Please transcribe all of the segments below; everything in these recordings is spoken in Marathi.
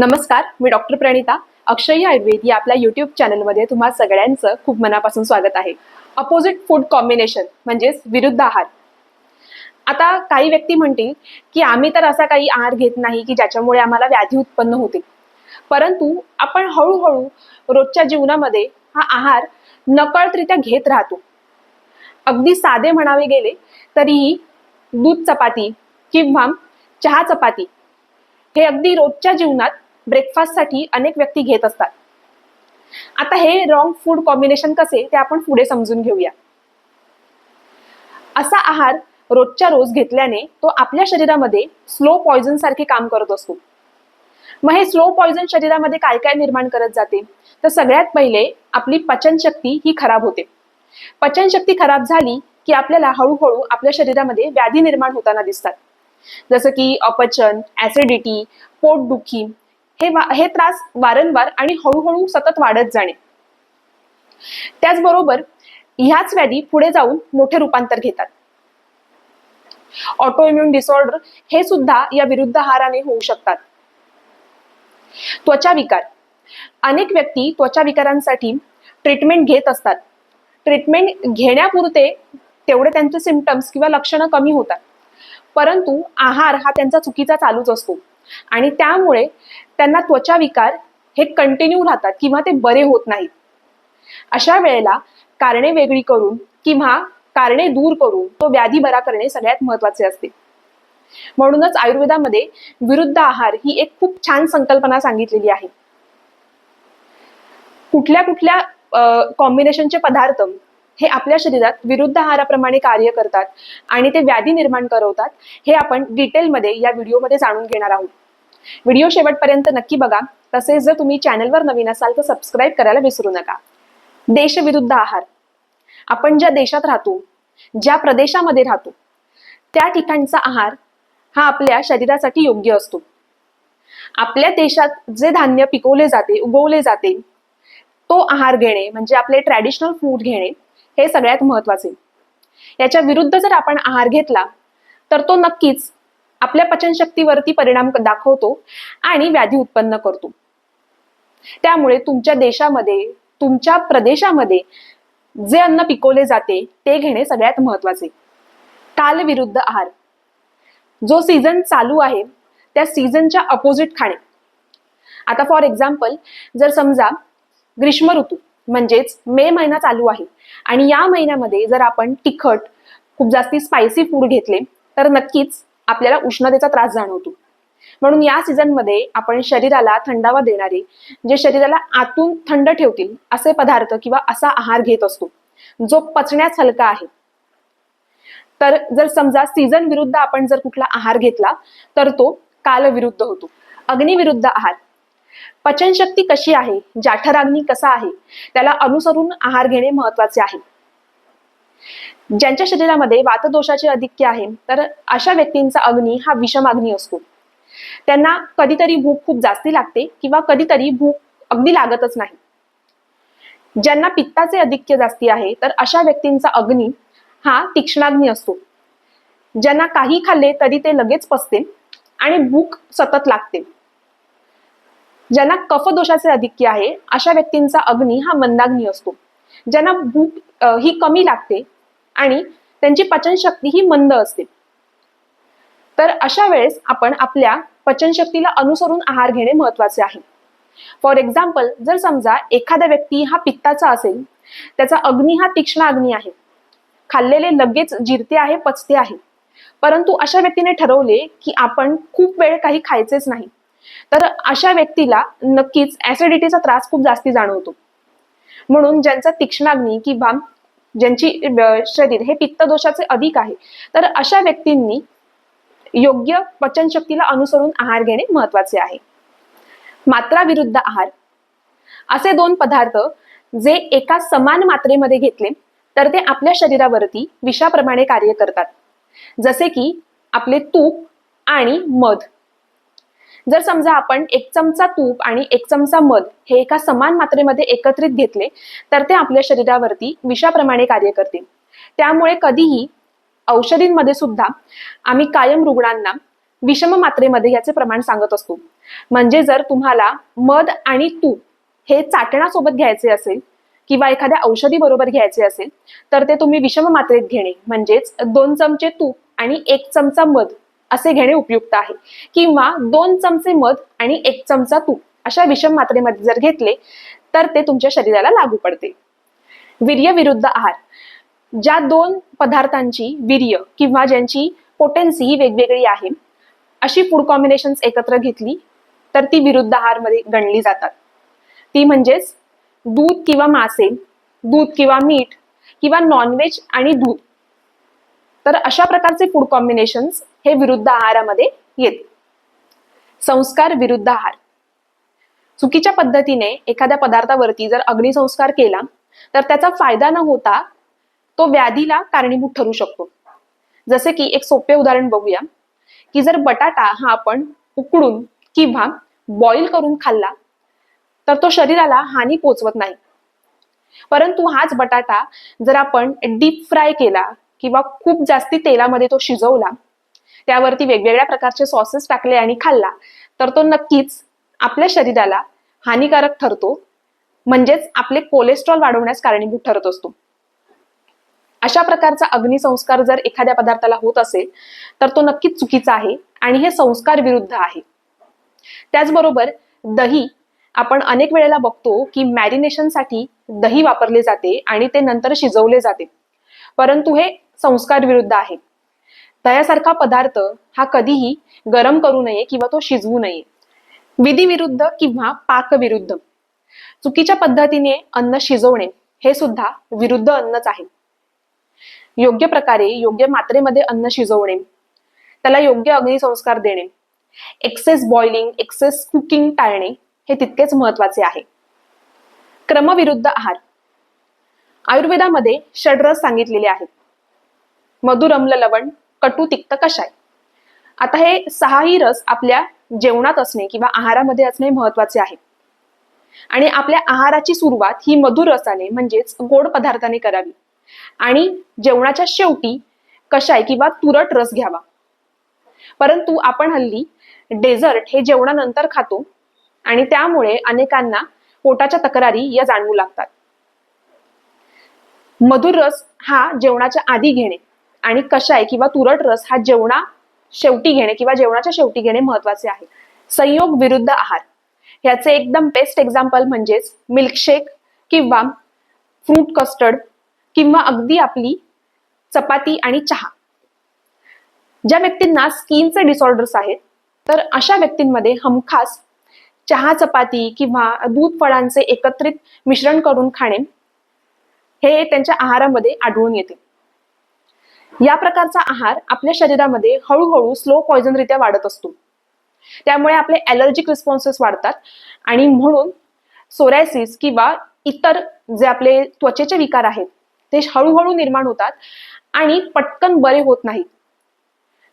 नमस्कार मी डॉक्टर प्रणिता अक्षयी आयुर्वेद या आपल्या युट्यूब चॅनलमध्ये तुम्हा सगळ्यांचं खूप मनापासून स्वागत आहे. अपोजिट फूड कॉम्बिनेशन म्हणजेच विरुद्ध आहार. आता काही व्यक्ती म्हणतील की आम्ही तर असा काही आहार घेत नाही की ज्याच्यामुळे आम्हाला व्याधी उत्पन्न होते. परंतु आपण हळूहळू रोजच्या जीवनामध्ये हा आहार नकळतरित्या घेत राहतो. अगदी साधे म्हणावे गेले तरीही दूध चपाती किंवा चहा चपाती हे अगदी रोजच्या जीवनात ब्रेकफास्टसाठी अनेक व्यक्ती घेत असतात. आता हे रॉंग फूड कॉम्बिनेशन कसे ते आपण पुढे समजून घेऊया. असा आहार रोजच्या रोज घेतल्याने तो आपल्या शरीरामध्ये स्लो पॉयझन सारखे काम करत असतो. मग हे स्लो पॉयझन शरीरामध्ये काय काय निर्माण करत जाते? तर सगळ्यात पहिले आपली पचनशक्ती ही खराब होते. पचनशक्ती खराब झाली की आपल्याला हळूहळू आपल्या शरीरामध्ये व्याधी निर्माण होताना दिसतात. जसं की अपचन ऍसिडिटी पोटदुखी हे वा- हे त्रास वारंवार आणि हळूहळू सतत वाढत जाणे. त्याचबरोबर ह्याच व्याधी पुढे जाऊन मोठे रूपांतर घेतात. ऑटो इम्युन डिसऑर्डर हे सुद्धा या विरुद्ध आहाराने होऊ शकतात. त्वचा विकार. अनेक व्यक्ती त्वचा विकारांसाठी ट्रीटमेंट घेत असतात. ट्रीटमेंट घेण्यापुरते तेवढे त्यांचे सिमटम्स किंवा लक्षणं कमी होतात. परंतु आहार हा त्यांचा चुकीचा चालूच असतो. आणि त्यामुळे त्यांना त्वचा विकार हे कंटिन्यू राहतात किंवा ते बरे होत नाहीत. अशा वेळेला कारणे वेगळी करून किंवा कारणे दूर करून तो व्याधी बरा करणे सगळ्यात महत्त्वाचे असते. म्हणूनच आयुर्वेदामध्ये विरुद्ध आहार ही एक खूप छान संकल्पना सांगितलेली आहे. कुठल्या कुठल्या कॉम्बिनेशनचे पदार्थ हे आपल्या शरीरात विरुद्ध आहाराप्रमाणे कार्य करतात आणि ते व्याधी निर्माण करवतात हे आपण डिटेलमध्ये या व्हिडिओमध्ये जाणून घेणार आहोत. व्हिडिओ शेवटपर्यंत नक्की बघा. तसेच जर तुम्ही चॅनलवर नवीन असाल तर सबस्क्राईब करायला विसरू नका. देशविरुद्ध आहार. आपण ज्या देशात राहतो ज्या प्रदेशामध्ये राहतो त्या ठिकाणचा आहार हा आपल्या शरीरासाठी योग्य असतो. आपल्या देशात जे धान्य पिकवले जाते उगवले जाते तो आहार घेणे म्हणजे आपले ट्रॅडिशनल फूड घेणे हे सगळ्यात महत्त्वाचे याच्या विरुद्ध जर आपण आहार घेतला तर तो नक्कीच आपल्या पचनशक्तीवरती परिणाम दाखवतो आणि व्याधी उत्पन्न करतो. त्यामुळे तुमच्या देशामध्ये तुमच्या प्रदेशामध्ये जे अन्न पिकवले जाते ते घेणे सगळ्यात महत्त्वाचे. काल विरुद्ध आहार. जो सीझन चालू आहे त्या सीझनच्या अपोजिट खाणे. आता फॉर एक्झाम्पल जर समजा ग्रीष्म ऋतू म्हणजेच मे महिना चालू आहे आणि या महिन्यामध्ये जर आपण तिखट खूप जास्ती स्पायसी फूड घेतले तर नक्कीच आपल्याला उष्णतेचा त्रास जाणवतो. म्हणून या सीझनमध्ये आपण शरीराला थंडावा देणारे जे शरीराला आतून थंड ठेवतील असे पदार्थ किंवा असा आहार घेत असतो जो पचण्यास हलका आहे. तर जर समजा सीझन विरुद्ध आपण जर कुठला आहार घेतला तर तो कालविरुद्ध होतो. अग्निविरुद्ध आहार. पचनशक्ती कशी आहे? जाठराग्नी कसा आहे? त्याला अनुसरून आहार घेणे महत्त्वाचे आहे. ज्यांच्या शरीरामध्ये वातदोषाचे अधिक्य आहे तर अशा व्यक्तींचा अग्नी हा विषम अग्नी असतो. त्यांना कधीतरी भूक खूप जास्ती लागते किंवा कधीतरी भूक अगदी लागतच नाही. ज्यांना पित्ताचे अधिक्य जास्ती आहे तर अशा व्यक्तींचा अग्नी हा तीक्ष्णाग्नी असतो. ज्यांना काही खाल्ले तरी ते लगेच पसते आणि भूक सतत लागते. ज्यांना कफदोषाचे अधिक्य आहे अशा व्यक्तींचा अग्नी हा मंदाग्नी असतो. ज्यांना भूक ही कमी लागते आणि त्यांची पचनशक्ती ही मंद असते. तर अशा वेळेस आपण आपल्या पचनशक्तीला अनुसरून आहार घेणे महत्त्वाचे आहे. फॉर एक्झाम्पल जर समजा एखादा व्यक्ती हा पित्ताचा असेल त्याचा अग्नी हा तीक्ष्ण अग्नी आहे. खाल्लेले लगेच जिरते आहे पचते आहे. परंतु अशा व्यक्तीने ठरवले की आपण खूप वेळ काही खायचेच नाही. तर अशा व्यक्तीला नक्कीच ऍसिडिटीचा त्रास खूप जास्ती जाणवतो. म्हणून ज्यांचा तीक्ष्णाग्नी किंवा ज्यांची शरीर हे पित्तदोषाचे अधिक आहे तर अशा व्यक्तींनी योग्य पचनशक्तीला अनुसरून आहार घेणे महत्त्वाचे आहे. मात्रा विरुद्ध आहार. असे दोन पदार्थ जे एका समान मात्रेमध्ये घेतले तर ते आपल्या शरीरावरती विषाप्रमाणे कार्य करतात. जसे की आपले तूप आणि मध. जर समजा आपण एक चमचा तूप आणि एक चमचा मध हे एका समान मात्रेमध्ये एकत्रित घेतले तर ते आपल्या शरीरावरती विषाप्रमाणे कार्य करते. त्यामुळे कधीही औषधींमध्ये सुद्धा आम्ही कायम रुग्णांना विषम मात्रेमध्ये याचे प्रमाण सांगत असतो. म्हणजे जर तुम्हाला मध आणि तूप हे चाटणासोबत घ्यायचे असेल किंवा एखाद्या औषधी बरोबर घ्यायचे असेल तर ते तुम्ही विषम मात्रेत घेणे. म्हणजेच दोन चमचे तूप आणि एक चमचा मध असे घेणे उपयुक्त आहे. किंवा दोन चमचे मध आणि एक चमचा तूप अशा विषम मात्रेमध्ये जर घेतले तर ते तुमच्या शरीराला लागू पडते. वीर्य विरुद्ध आहार. ज्या दोन पदार्थांची वीर्य किंवा ज्यांची पोटेन्सी ही वेगवेगळी आहे अशी फूड कॉम्बिनेशन एकत्र घेतली तर ती विरुद्ध आहारमध्ये गणली जातात. ती म्हणजेच दूध किंवा मासे दूध किंवा मीठ किंवा नॉनव्हेज आणि दूध. तर अशा प्रकारचे फूड कॉम्बिनेशन्स हे विरुद्ध आहारामध्ये येते. संस्कार विरुद्ध आहार. चुकीच्या पद्धतीने एखाद्या पदार्थावरती जर अग्निसंस्कार केला तर त्याचा फायदा न होता तो व्याधीला कारणीभूत ठरू शकतो. जसे की एक सोपे उदाहरण बघूया. की जर बटाटा हा आपण उकडून किंवा बॉईल करून खाल्ला तर तो शरीराला हानी पोचवत नाही. परंतु हाच बटाटा जर आपण डीप फ्राय केला किंवा खूप जास्ती तेलामध्ये तो शिजवला त्यावरती वेगवेगळ्या प्रकारचे सॉसेस टाकले आणि खाल्ला. तर तो नक्कीच आपल्या शरीराला हानिकारक ठरतो. म्हणजेच आपले कोलेस्ट्रॉल वाढवण्यास कारणीभूत ठरत असतो. अशा प्रकारचा अग्निसंस्कार जर एखाद्या पदार्थाला होत असेल तर तो नक्कीच चुकीचा आहे आणि हे संस्कार विरुद्ध आहे. त्याचबरोबर दही आपण अनेक वेळेला बघतो की मॅरिनेशनसाठी दही वापरले जाते आणि ते नंतर शिजवले जाते. परंतु हे संस्कार विरुद्ध आहे. दह्यासारखा पदार्थ हा कधीही गरम करू नये किंवा तो शिजवू नये. विधीविरुद्ध किंवा पाकविरुद्ध. चुकीच्या पद्धतीने अन्न शिजवणे हे सुद्धा विरुद्ध अन्नच आहे. योग्य प्रकारे योग्य मात्रेमध्ये अन्न शिजवणे त्याला योग्य अग्निसंस्कार देणे एक्सेस बॉइलिंग एक्सेस कुकिंग टाळणे हे तितकेच महत्त्वाचे आहे. क्रमविरुद्ध आहार. आयुर्वेदामध्ये षडरस सांगितलेले आहेत. मधुरम्ल लवण कटू तिक्त कशाय आता हे सहाही रस आपल्या जेवणात असणे किंवा आहारामध्ये असणे महत्त्वाचे आहे आणि आपल्या आहाराची सुरुवात ही मधुर रसाने म्हणजेच गोड पदार्थाने करावी. आणि जेवणाच्या शेवटी कशाय किंवा तुरट रस घ्यावा. परंतु आपण हल्ली डेझर्ट हे जेवणानंतर खातो आणि त्यामुळे अनेकांना पोटाच्या तक्रारी या जाणवू लागतात. मधुर रस हा जेवणाच्या आधी घेणे. आणि कशाय किंवा तुरट रस हा जेवणा शेवटी घेणे किंवा जेवणाच्या शेवटी घेणे महत्त्वाचे आहे. संयोग विरुद्ध आहार. ह्याचे एकदम बेस्ट एक्झाम्पल म्हणजेच मिल्कशेक किंवा फ्रूट कस्टर्ड किंवा अगदी आपली चपाती आणि चहा. ज्या व्यक्तींना स्किनचे डिसऑर्डर्स आहेत तर अशा व्यक्तींमध्ये हमखास चहा चपाती किंवा दूध फळांचे एकत्रित मिश्रण करून खाणे हे त्यांच्या आहारामध्ये आढळून येते. या प्रकारचा आहार आपल्या शरीरामध्ये हळूहळू स्लो पॉइझनरित्या वाढत असतो. त्यामुळे आपले ॲलर्जिक रिस्पॉन्सेस वाढतात आणि म्हणून सोरायसिस किंवा इतर जे आपले त्वचेचे विकार आहेत ते हळूहळू निर्माण होतात आणि पटकन बरे होत नाहीत.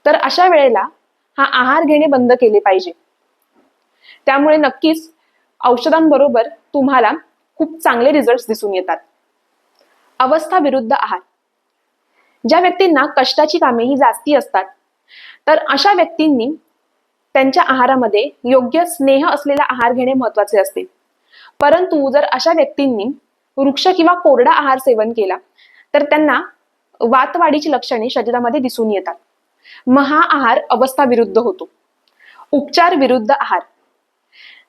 तर अशा वेळेला हा आहार घेणे बंद केले पाहिजे. त्यामुळे नक्कीच औषधांबरोबर तुम्हाला खूप चांगले रिझल्ट दिसून येतात. अवस्था विरुद्ध आहार. ज्या व्यक्तींना कष्टाची कामे ही जास्ती असतात तर अशा व्यक्तींनी त्यांच्या आहारामध्ये योग्य स्नेह असलेला आहार घेणे महत्त्वाचे असते. परंतु जर अशा व्यक्तींनी वृक्ष किंवा कोरडा आहार सेवन केला तर त्यांना वातवाढीची लक्षणे शरीरामध्ये दिसून येतात. महाआहार आहार अवस्था विरुद्ध होतो. उपचार विरुद्ध आहार.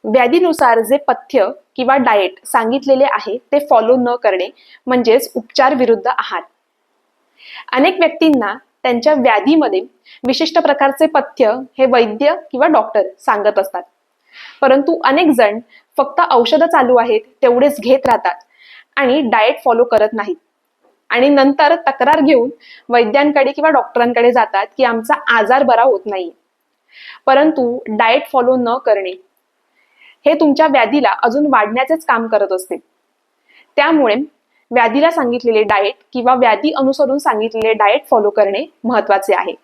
व्याधीनुसार जे पथ्य किंवा डाएट सांगितलेले आहे ते फॉलो न करणे म्हणजेच उपचार विरुद्ध आहार. अनेक व्यक्तींना त्यांच्या व्याधीमध्ये विशिष्ट प्रकारचे पथ्य हे वैद्य किंवा डॉक्टर सांगत असतात. परंतु अनेक जण फक्त औषधं चालू आहेत तेवढेच घेत राहतात आणि डाएट फॉलो करत नाहीत. आणि नंतर तक्रार घेऊन वैद्यांकडे किंवा डॉक्टरांकडे जातात की आमचा आजार बरा होत नाही परंतु डाएट फॉलो न करणे हे तुमच्या व्याधीला अजून वाढण्याचेच काम करत असते. त्यामुळे व्याधीला सांगितलेले डाएट किंवा व्याधी अनुसरून सांगितलेले डाएट फॉलो करणे महत्त्वाचे आहे.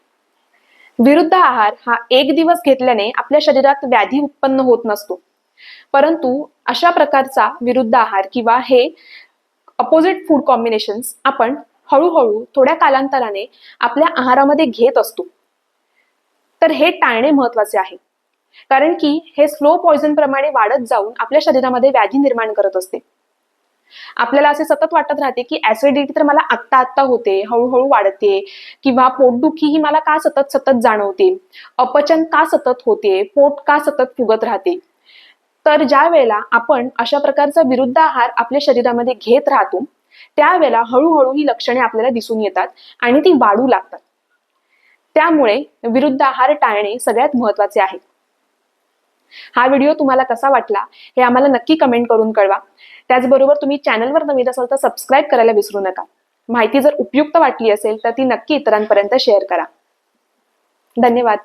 विरुद्ध आहार हा एक दिवस घेतल्याने आपल्या शरीरात व्याधी उत्पन्न होत नसतो. परंतु अशा प्रकारचा विरुद्ध आहार किंवा हे अपोजिट फूड कॉम्बिनेशन्स आपण हळूहळू थोड्या कालांतराने आपल्या आहारामध्ये घेत असतो. तर हे टाळणे महत्त्वाचे आहे. कारण की हे स्लो पॉइझन प्रमाणे वाढत जाऊन आपल्या शरीरामध्ये व्याधी निर्माण करत असते. आपल्याला असे सतत वाटत राहते की ऍसिडिटी तर मला आत्ता आत्ता होते हळूहळू वाढते किंवा पोटदुखी ही मला का सतत सतत जाणवते? अपचन का सतत होते? पोट का सतत फुगत राहते? तर ज्या वेळेला आपण अशा प्रकारचा विरुद्ध आहार आपल्या शरीरामध्ये घेत राहतो त्यावेळेला हळूहळू ही लक्षणे आपल्याला दिसून येतात आणि ती वाढू लागतात. त्यामुळे विरुद्ध आहार टाळणे सगळ्यात महत्त्वाचे आहे. हा व्हिडिओ तुम्हाला कसा वाटला हे आम्हाला नक्की कमेंट करून कळवा. त्याचबरोबर तुम्ही चॅनलवर नवीन असाल तर सबस्क्राईब करायला विसरू नका. माहिती जर उपयुक्त वाटली असेल तर ती नक्की इतरांपर्यंत शेअर करा. धन्यवाद.